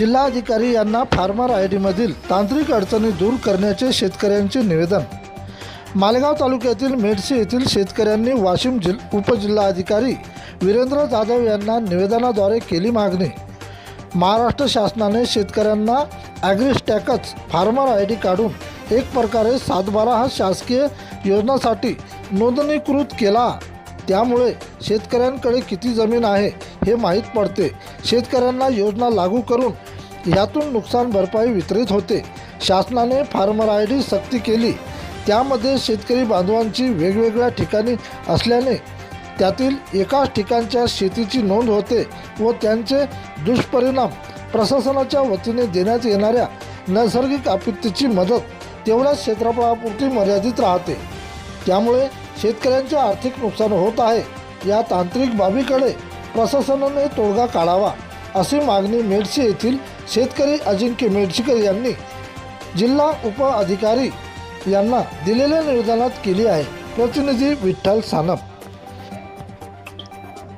जिल्हाधिकारी यांना farmer I डीमधील तांत्रिक अडचणी दूर करण्याचे शेतकऱ्यांचे निवेदन. मालेगाव तालुक्यातील मेडशी येथील शेतकऱ्यांनी वाशिम जिल उपजिल्हाधिकारी वीरेंद्र जाधव यांना निवेदनाद्वारे केली मागणी. महाराष्ट्र शासनाने शेतकऱ्यांना ॲग्रिस्टॅकच फार्मर आय डी काढून एक प्रकारे सातबारा हा शासकीय योजनासाठी नोंदणीकृत केला. त्यामुळे शेतकऱ्यांकडे किती जमीन आहे हे माहीत पडते. शेतकऱ्यांना योजना लागू करून यातून नुकसान भरपाई वितरित होते. शासनाने फार्मर आय डी सक्ती केली. त्यामध्ये शेतकरी बांधवांची वेगवेगळ्या ठिकाणी असल्याने त्यातील एकाच ठिकाणच्या शेतीची नोंद होते व त्यांचे दुष्परिणाम प्रशासनाच्या वतीने देण्यात येणाऱ्या नैसर्गिक आपत्तीची मदत तेवढ्याच क्षेत्रफळापुरती मर्यादित राहते. त्यामुळे शेतकऱ्यांचे आर्थिक नुकसान होत आहे. या तांत्रिक बाबीकडे प्रशासनाने तोडगा काढावा अशी मागणी मेडशी येथील शेतकरी अजिंक्य मेडशीकर यांनी जिल्हा उप अधिकारी यांना दिलेल्या निवेदनात केली आहे. प्रतिनिधी विठ्ठल सानप.